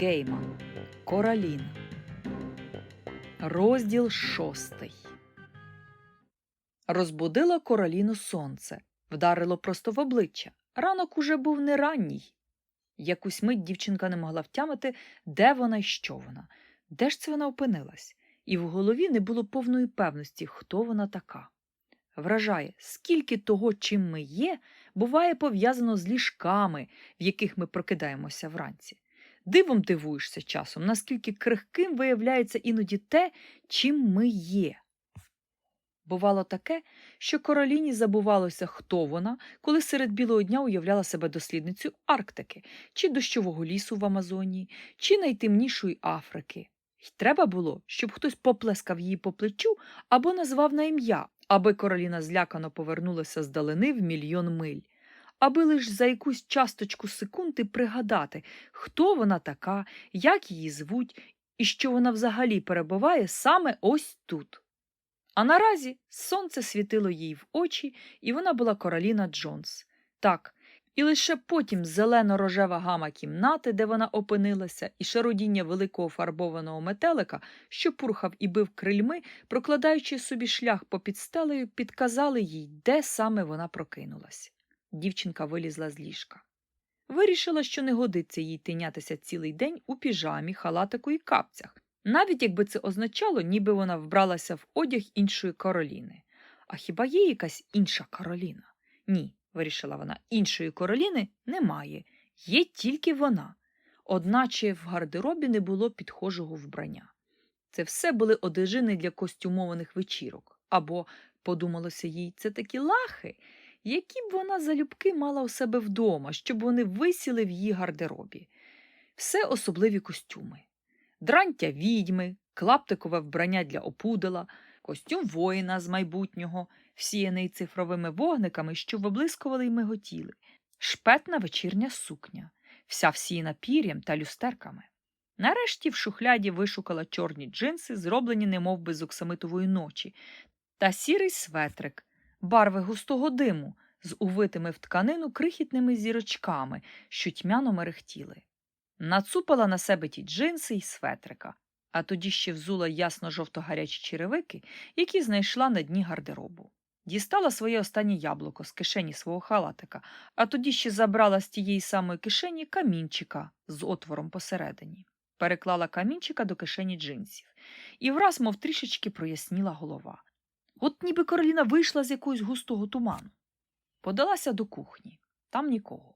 Ніл Гейман Кораліна. Розділ шостий. Розбудило Кораліну сонце, вдарило просто в обличчя. Ранок уже був не ранній. Якусь мить дівчинка не могла втямити, де вона і що вона, де ж це вона опинилась, і в голові не було повної певності, хто вона така. Вражає, скільки того, чим ми є, буває пов'язано з ліжками, в яких ми прокидаємося вранці. Дивом дивуєшся часом, наскільки крихким виявляється іноді те, чим ми є. Бувало таке, що Короліні забувалося, хто вона, коли серед білого дня уявляла себе дослідницею Арктики, чи дощового лісу в Амазонії, чи найтемнішої Африки. Й треба було, щоб хтось поплескав її по плечу або назвав на ім'я, аби Короліна злякано повернулася з далини в мільйон миль, аби лиш за якусь часточку секунди пригадати, хто вона така, як її звуть і що вона взагалі перебуває саме ось тут. А наразі сонце світило їй в очі, і вона була Короліна Джонс. Так, і лише потім зелено-рожева гама кімнати, де вона опинилася, і шародіння великого фарбованого метелика, що пурхав і бив крильми, прокладаючи собі шлях попід стелею, підказали їй, де саме вона прокинулась. Дівчинка вилізла з ліжка. Вирішила, що не годиться їй тинятися цілий день у піжамі, халатику і капцях, навіть якби це означало, ніби вона вбралася в одяг іншої Кароліни. А хіба є якась інша Кароліна? Ні, вирішила вона, іншої Кароліни немає, є тільки вона. Одначе в гардеробі не було підхожого вбрання. Це все були одежини для костюмованих вечірок. Або, подумалося їй, це такі лахи, які б вона залюбки мала у себе вдома, щоб вони висіли в її гардеробі. Все особливі костюми. Дрантя відьми, клаптикове вбрання для опудала, костюм воїна з майбутнього, всіяний цифровими вогниками, що виблискували й миготіли, шпетна вечірня сукня, вся всіяна пір'ям та люстерками. Нарешті в шухляді вишукала чорні джинси, зроблені немов би з оксамитової ночі, та сірий светрик, барви густого диму з увитими в тканину крихітними зірочками, що тьмяно мерехтіли. Нацупала на себе ті джинси й светрика, а тоді ще взула ясно-жовто-гарячі черевики, які знайшла на дні гардеробу. Дістала своє останнє яблуко з кишені свого халатика, а тоді ще забрала з тієї самої кишені камінчика з отвором посередині. Переклала камінчика до кишені джинсів, і враз, мов трішечки проясніла голова. От ніби Кароліна вийшла з якогось густого туману. Подалася до кухні, там нікого.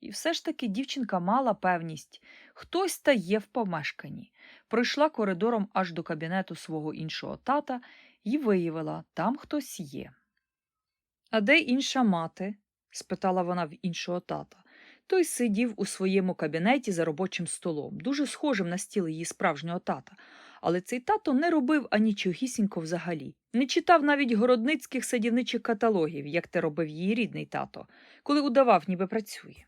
І все ж таки дівчинка мала певність хтось та є в помешканні. Пройшла коридором аж до кабінету свого іншого тата і виявила там хтось є. А де інша мати? спитала вона в іншого тата. Той сидів у своєму кабінеті за робочим столом, дуже схожим на стіл її справжнього тата. Але цей тато не робив анічогісінько взагалі, не читав навіть городницьких садівничих каталогів, як те робив її рідний тато, коли удавав, ніби працює.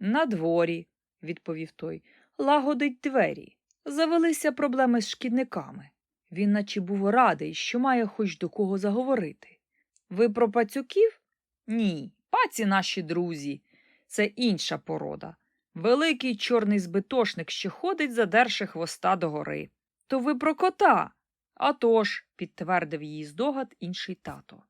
На дворі, відповів той, лагодить двері. Завелися проблеми з шкідниками. Він наче був радий, що має хоч до кого заговорити. Ви про пацюків? Ні, паці наші друзі. Це інша порода. Великий чорний збитошник, що ходить, задерши хвоста догори. То ви про кота? «А тож», – підтвердив її здогад інший тато.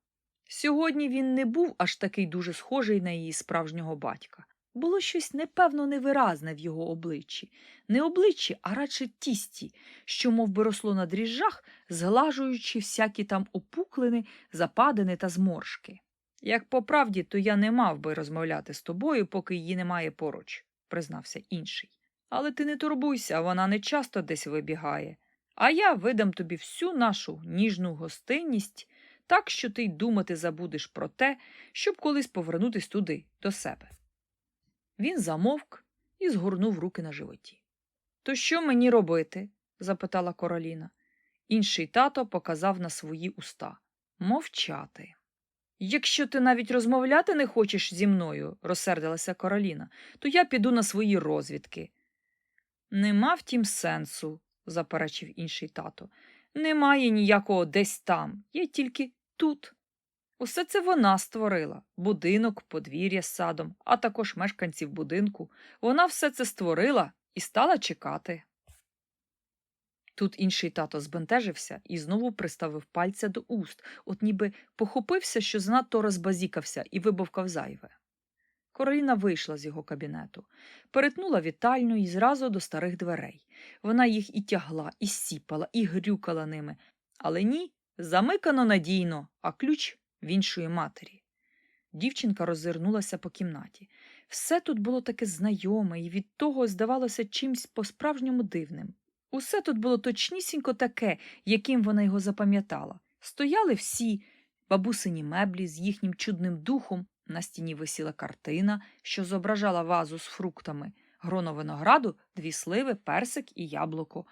Сьогодні він не був аж такий дуже схожий на її справжнього батька. Було щось непевно невиразне в його обличчі, не обличчі, а радше тісті, що мов би, росло на дріжджах, зглажуючи всякі там опуклини, западини та зморшки. Як по правді, то я не мав би розмовляти з тобою, поки її немає поруч, признався інший. Але ти не турбуйся, вона не часто десь вибігає. А я видам тобі всю нашу ніжну гостинність, так що ти й думати забудеш про те, щоб колись повернутись туди, до себе. Він замовк і згорнув руки на животі. То що мені робити? запитала Короліна. Інший тато показав на свої уста мовчати. Якщо ти навіть розмовляти не хочеш зі мною, розсердилася Короліна, то я піду на свої розвідки. Нема втім сенсу, заперечив інший тато. Немає ніякого десь там, є тільки тут. Усе це вона створила будинок, подвір'я з садом, а також мешканців будинку. Вона все це створила і стала чекати. Тут інший тато збентежився і знову приставив пальця до уст, от ніби похопився, що занадто розбазікався і вибовкав зайве. Короліна вийшла з його кабінету, перетнула вітальню і зразу до старих дверей. Вона їх і тягла, і сіпала, і грюкала ними. Але ні, замикано надійно, а ключ в іншої матері. Дівчинка роззирнулася по кімнаті. Все тут було таке знайоме і від того здавалося чимсь по-справжньому дивним. Усе тут було точнісінько таке, яким вона його запам'ятала. Стояли всі бабусині меблі з їхнім чудним духом, на стіні висіла картина, що зображала вазу з фруктами, гроно винограду, дві сливи, персик і яблуко.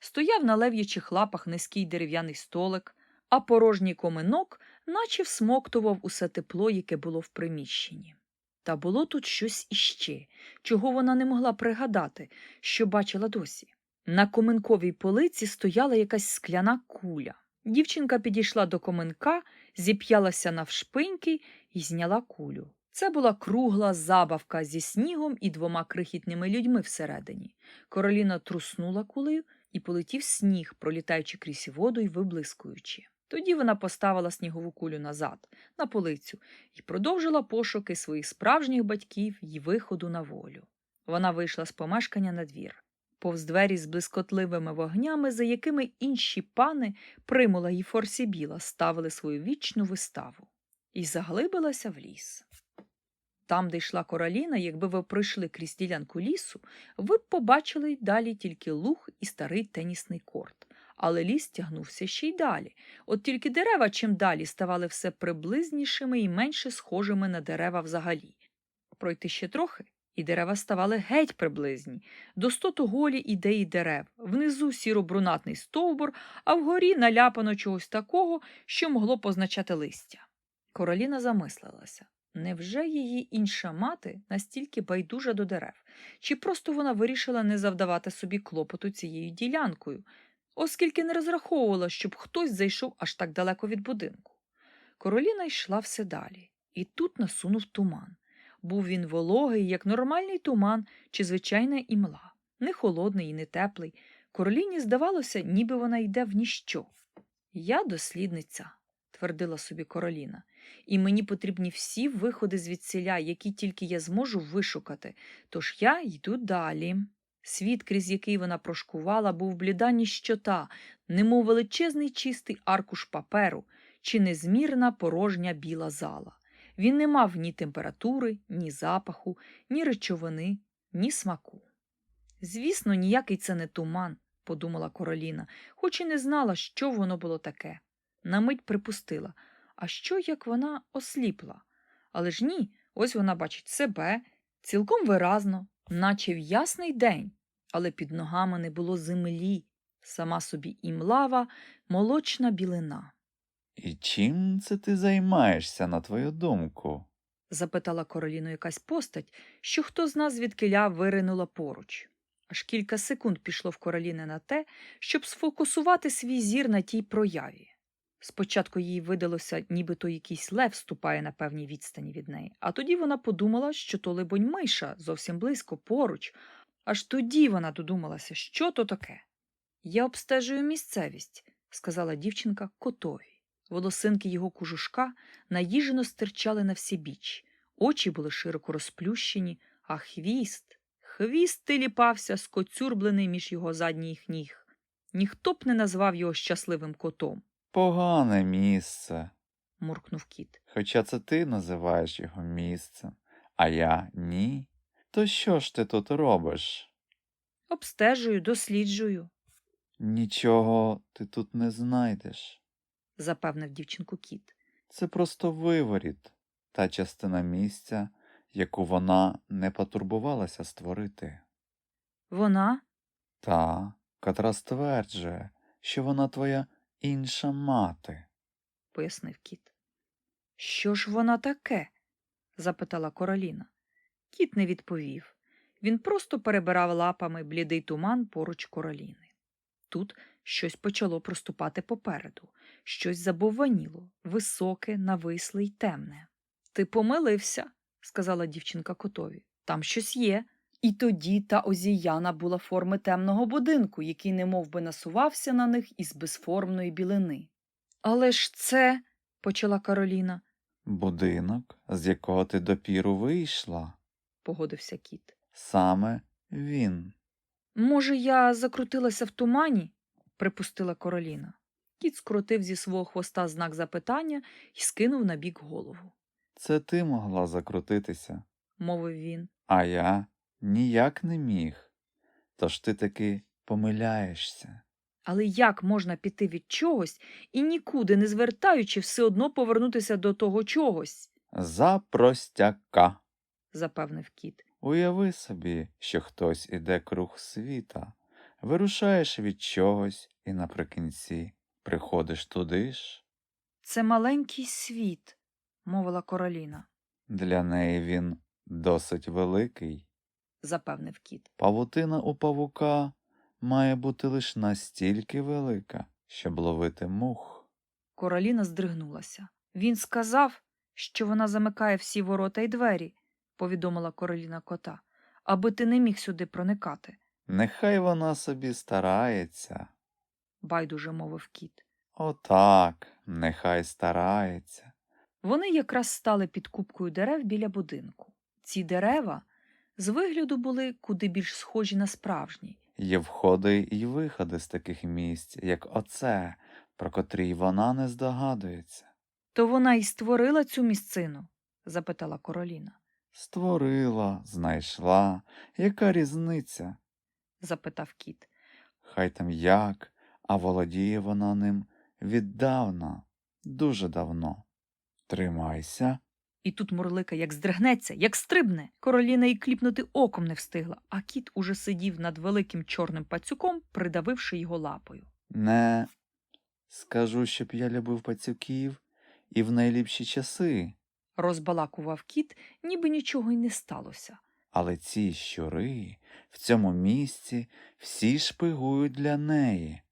Стояв на лев'ячих лапах низький дерев'яний столик, а порожній коминок наче всмоктував усе тепло, яке було в приміщенні. Та було тут щось іще, чого вона не могла пригадати, що бачила досі. На коминковій полиці стояла якась скляна куля. Дівчинка підійшла до коминка, зіп'ялася навшпиньки і зняла кулю. Це була кругла забавка зі снігом і двома крихітними людьми всередині. Короліна труснула кулею і полетів сніг, пролітаючи крізь воду і виблискуючи. Тоді вона поставила снігову кулю назад, на полицю, і продовжила пошуки своїх справжніх батьків і виходу на волю. Вона вийшла з помешкання на двір. Повз двері з блискотливими вогнями, за якими інші пани примула й форсібіла ставили свою вічну виставу, і заглибилася в ліс. Там, де йшла короліна, якби ви пройшли крізь ділянку лісу, ви б побачили далі тільки луг і старий тенісний корт. Але ліс тягнувся ще й далі. От тільки дерева чим далі ставали все приблизнішими і менше схожими на дерева взагалі. Пройти ще трохи, і дерева ставали геть приблизні, достото голі ідеї дерев, внизу сіро-брунатний стовбур, а вгорі наляпано чогось такого, що могло позначати листя. Короліна замислилася. Невже її інша мати настільки байдужа до дерев, чи просто вона вирішила не завдавати собі клопоту цією ділянкою, оскільки не розраховувала, щоб хтось зайшов аж так далеко від будинку? Короліна йшла все далі, і тут насунув туман. Був він вологий, як нормальний туман чи звичайна імла, не холодний і не теплий. Короліні здавалося, ніби вона йде в ніщо. Я дослідниця, твердила собі короліна, і мені потрібні всі виходи звідсіля, які тільки я зможу вишукати, тож я йду далі. Світ, крізь який вона прошкувала, був бліда ніщота, немов величезний чистий аркуш паперу чи незмірна порожня біла зала. Він не мав ні температури, ні запаху, ні речовини, ні смаку. Звісно, ніякий це не туман, подумала Короліна, хоч і не знала, що воно було таке. На мить припустила, а що, як вона осліпла? Але ж ні, ось вона бачить себе цілком виразно, наче в ясний день, але під ногами не було землі, сама собі імлава, молочна білина. І чим це ти займаєшся, на твою думку? запитала Короліну якась постать, що хто з нас звідкиля виринула поруч. Аж кілька секунд пішло в Короліни на те, щоб сфокусувати свій зір на тій прояві. Спочатку їй видалося, нібито якийсь лев ступає на певній відстані від неї, а тоді вона подумала, що то, либонь, миша зовсім близько, поруч. Аж тоді вона додумалася, що то таке. Я обстежую місцевість, сказала дівчинка котові. Волосинки його кужушка наїжено стирчали на всі біч, очі були широко розплющені, а хвіст, хвіст тиліпався, скоцюрблений між його задніх ніг. Ніхто б не назвав його щасливим котом, Погане місце. муркнув кіт. Хоча це ти називаєш його місцем, а я ні. То що ж ти тут робиш? Обстежую, досліджую, Нічого ти тут не знайдеш. запевнив дівчинку кіт. Це просто виворіт, та частина місця, яку вона не потурбувалася створити. Вона Та, котра стверджує, що вона твоя інша мати. пояснив кіт. Що ж вона таке? запитала Короліна. Кіт не відповів. Він просто перебирав лапами блідий туман поруч Короліни. Тут щось почало проступати попереду, щось забовваніло, високе, нависле й темне. Ти помилився, сказала дівчинка котові. Там щось є. І тоді та озіяна була форми темного будинку, який немов би насувався на них із безформної білини. Але ж це, почала Кароліна, Будинок, з якого ти допіру вийшла, погодився кіт. саме він. Може, я закрутилася в тумані? припустила Кароліна. Кіт скрутив зі свого хвоста знак запитання і скинув на бік голову, Це ти могла закрутитися, мовив він. а я ніяк не міг. Тож ти таки помиляєшся. Але як можна піти від чогось і нікуди не звертаючи, все одно повернутися до того чогось? За простяка. запевнив кіт. Уяви собі, що хтось іде круг світа, вирушаєш від чогось і наприкінці приходиш туди ж. Це маленький світ, мовила Кароліна, Для неї він досить великий. Запевнив кіт. Павутина у павука має бути лише настільки велика, щоб ловити мух. Кароліна здригнулася. Він сказав, що вона замикає всі ворота й двері, повідомила Кароліна кота, аби ти не міг сюди проникати, Нехай вона собі старається. байдуже мовив кіт. Отак, нехай старається. Вони якраз стали під купкою дерев біля будинку. Ці дерева з вигляду були куди більш схожі на справжні, Є входи й виходи з таких місць, як оце, про котрі й вона не здогадується. То вона й створила цю місцину? запитала Кароліна. Створила, знайшла. Яка різниця? запитав кіт. Хай там як, а володіє вона ним віддавна, дуже давно. Тримайся. І тут мурлика як здригнеться, як стрибне. Короліна й кліпнути оком не встигла, а кіт уже сидів над великим чорним пацюком, придавивши його лапою. Не скажу, щоб я любив пацюків і в найліпші часи, Розбалакував кіт, ніби нічого й не сталося. але ці щури в цьому місці всі шпигують для неї.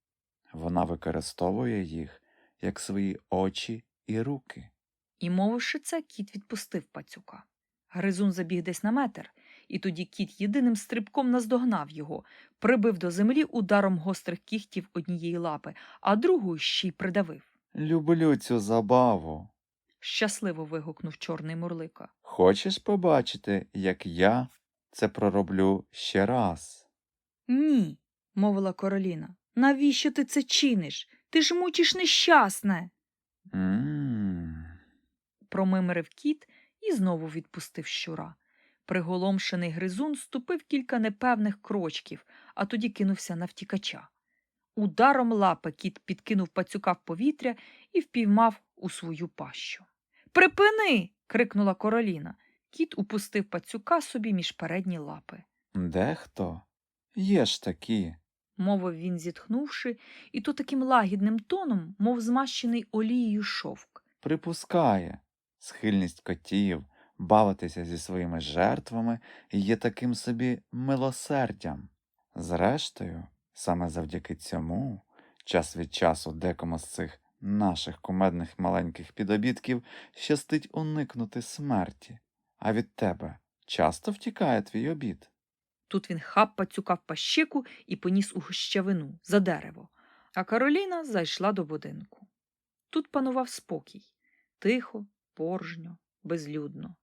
Вона використовує їх як свої очі і руки. І, мовивши це, кіт відпустив пацюка. Гризун забіг десь на метр, і тоді кіт єдиним стрибком наздогнав його, прибив до землі ударом гострих кігтів однієї лапи, а другу ще й придавив. Люблю цю забаву. Щасливо вигукнув чорний мурлика. Хочеш побачити, як я це пророблю ще раз? Ні, мовила Короліна. Навіщо ти це чиниш? Ти ж мучиш нещасне. М. промимрив кіт і знову відпустив щура. Приголомшений гризун ступив кілька непевних крочків, а тоді кинувся на втікача. Ударом лапи кіт підкинув пацюка в повітря і впіймав у свою пащу. Припини. крикнула Короліна. Кіт упустив пацюка собі між передні лапи. Дехто є ж такі. мовив він, зітхнувши, і то таким лагідним тоном, мов змащений олією шовк. припускає. Схильність котів бавитися зі своїми жертвами є таким собі милосердям. Зрештою, саме завдяки цьому, час від часу декому з цих наших кумедних маленьких підобітків щастить уникнути смерті, а від тебе часто втікає твій обід. Тут він хап пацюка в пащику і поніс у гущавину за дерево, а Кароліна зайшла до будинку. Тут панував спокій тихо, поржньо, безлюдно.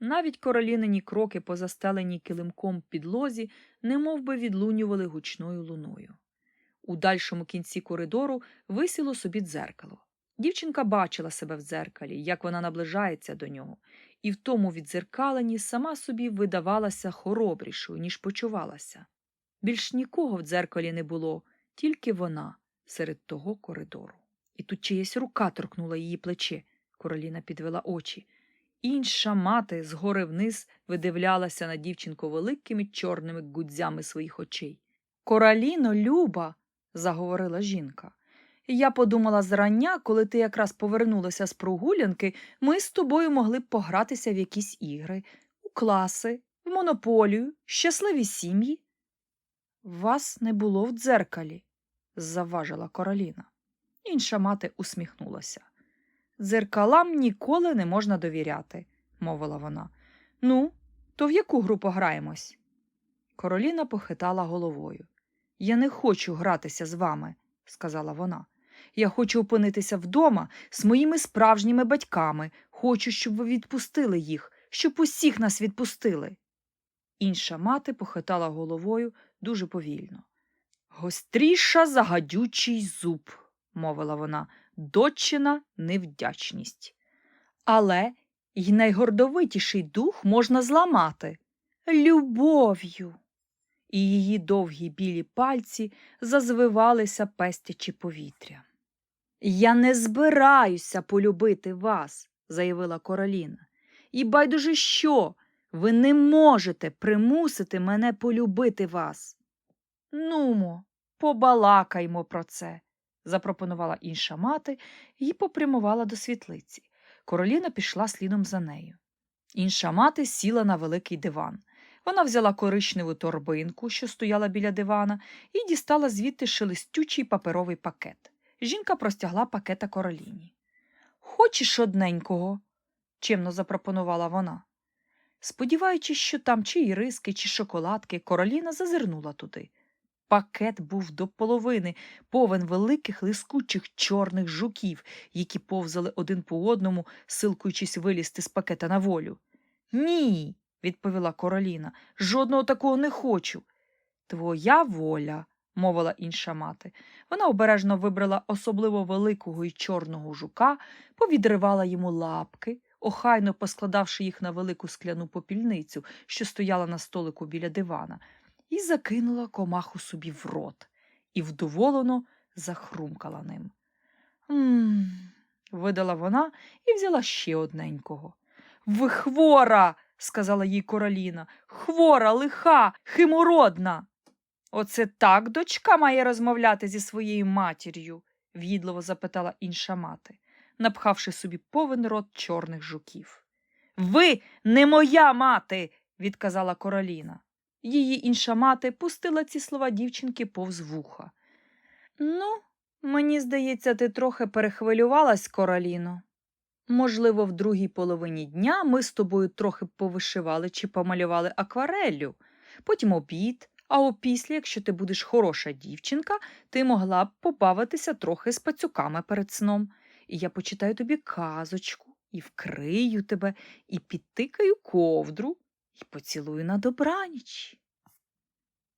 Навіть королінині кроки по застеленій килимком підлозі немов би відлунювали гучною луною. У дальшому кінці коридору висіло собі дзеркало. Дівчинка бачила себе в дзеркалі, як вона наближається до нього, і в тому віддзеркаленні сама собі видавалася хоробрішою, ніж почувалася. Більш нікого в дзеркалі не було, тільки вона серед того коридору. І тут чиясь рука торкнула її плече. Короліна підвела очі. Інша мати згори вниз видивлялася на дівчинку великими чорними гудзями своїх очей. Короліно, Люба, заговорила жінка. Я подумала зрання, коли ти якраз повернулася з прогулянки, ми з тобою могли б погратися в якісь ігри, у класи, в монополію, щасливі сім'ї. Вас не було в дзеркалі, завважила Кароліна. Інша мати усміхнулася. Дзеркалам ніколи не можна довіряти, мовила вона. Ну, то в яку гру пограємось? Короліна похитала головою. Я не хочу гратися з вами, сказала вона. Я хочу опинитися вдома з моїми справжніми батьками. Хочу, щоб ви відпустили їх, щоб усіх нас відпустили. Інша мати похитала головою дуже повільно. Гостріша за гадючий зуб, мовила вона, дочина невдячність. Але й найгордовитіший дух можна зламати любов'ю. І її довгі білі пальці зазвивалися пестячи повітря. Я не збираюся полюбити вас, заявила Короліна. І байдуже що, ви не можете примусити мене полюбити вас. Нумо, побалакаймо про це, запропонувала інша мати і попрямувала до світлиці. Короліна пішла слідом за нею. Інша мати сіла на великий диван. Вона взяла коричневу торбинку, що стояла біля дивана, і дістала звідти шелестючий паперовий пакет. Жінка простягла пакета короліні. Хочеш одненького? чемно запропонувала вона. Сподіваючись, що там чи іриски, чи шоколадки, короліна зазирнула туди. Пакет був до половини, повен великих лискучих чорних жуків, які повзали один по одному, силкуючись вилізти з пакета на волю. Ні, відповіла Короліна, жодного такого не хочу. Твоя воля, мовила інша мати. Вона обережно вибрала особливо великого і чорного жука, повідривала йому лапки, охайно поскладавши їх на велику скляну попільницю, що стояла на столику біля дивана, і закинула комаху собі в рот, і вдоволено захрумкала ним. Мм, видала вона і взяла ще одненького. Ви хвора, сказала їй Короліна, хвора, лиха, химородна. Оце так дочка має розмовляти зі своєю матір'ю? в'їдливо запитала інша мати, напхавши собі повен рот чорних жуків. Ви не моя мати, відказала Короліна. Її інша мати пустила ці слова дівчинки повз вуха. Ну, мені здається, ти трохи перехвилювалась, Короліно. Можливо, в другій половині дня ми з тобою трохи повишивали чи помалювали аквареллю, потім обід, а опісля, якщо ти будеш хороша дівчинка, ти могла б побавитися трохи з пацюками перед сном. І я почитаю тобі казочку, і вкрию тебе, і підтикаю ковдру, і поцілую на добраніч.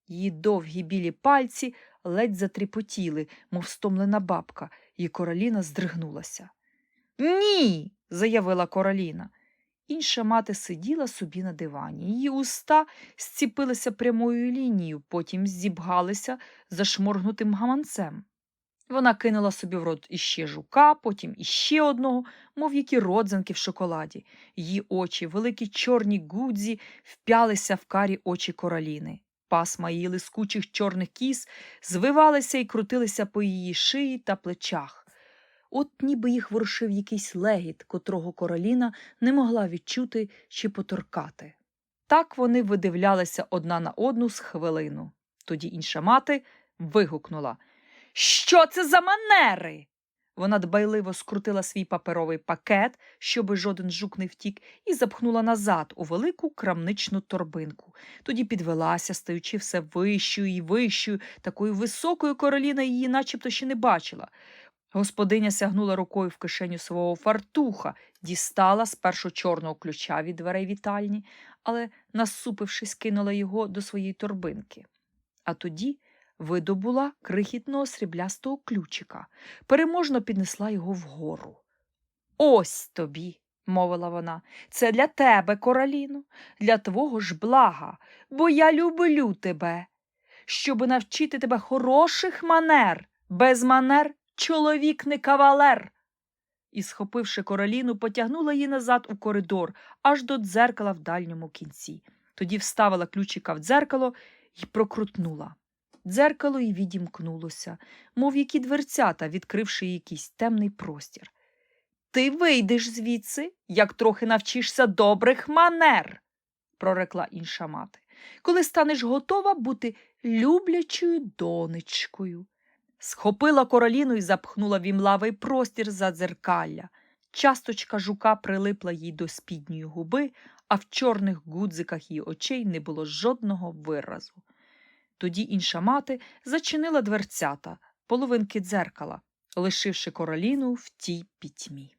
Її довгі білі пальці ледь затріпотіли, мов стомлена бабка, і короліна здригнулася. Ні, заявила Короліна. Інша мати сиділа собі на дивані. Її уста зціпилися прямою лінією, потім зібгалися зашморгнутим гаманцем. Вона кинула собі в рот іще жука, потім іще одного, мов які родзинки в шоколаді. Її очі, великі чорні гудзі, вп'ялися в карі очі короліни. Пасма її лискучих чорних кіз звивалися і крутилися по її шиї та плечах. От ніби їх ворушив якийсь легіт, котрого короліна не могла відчути чи поторкати. Так вони видивлялися одна на одну з хвилину. Тоді інша мати вигукнула Що це за манери? Вона дбайливо скрутила свій паперовий пакет, щоби жоден жук не втік, і запхнула назад у велику крамничну торбинку. Тоді підвелася, стаючи все вищою і вищою, такою високою короліна її начебто ще не бачила. Господиня сягнула рукою в кишеню свого фартуха, дістала спершу чорного ключа від дверей вітальні, але, насупившись, кинула його до своєї торбинки. А тоді видобула крихітного сріблястого ключика, переможно піднесла його вгору. Ось тобі, мовила вона, це для тебе, короліно, для твого ж блага, бо я люблю тебе, щоби навчити тебе хороших манер, без манер чоловік не кавалер. І, схопивши короліну, потягнула її назад у коридор, аж до дзеркала в дальньому кінці. Тоді вставила ключика в дзеркало і прокрутнула. Дзеркало й відімкнулося, мов які дверцята, відкривши якийсь темний простір. Ти вийдеш звідси, як трохи навчишся добрих манер, прорекла інша мати, коли станеш готова бути люблячою донечкою. Схопила короліну і запхнула в імлавий простір за дзеркалля. Часточка жука прилипла їй до спідньої губи, а в чорних гудзиках її очей не було жодного виразу. Тоді інша мати зачинила дверцята, половинки дзеркала, лишивши короліну в тій пітьмі.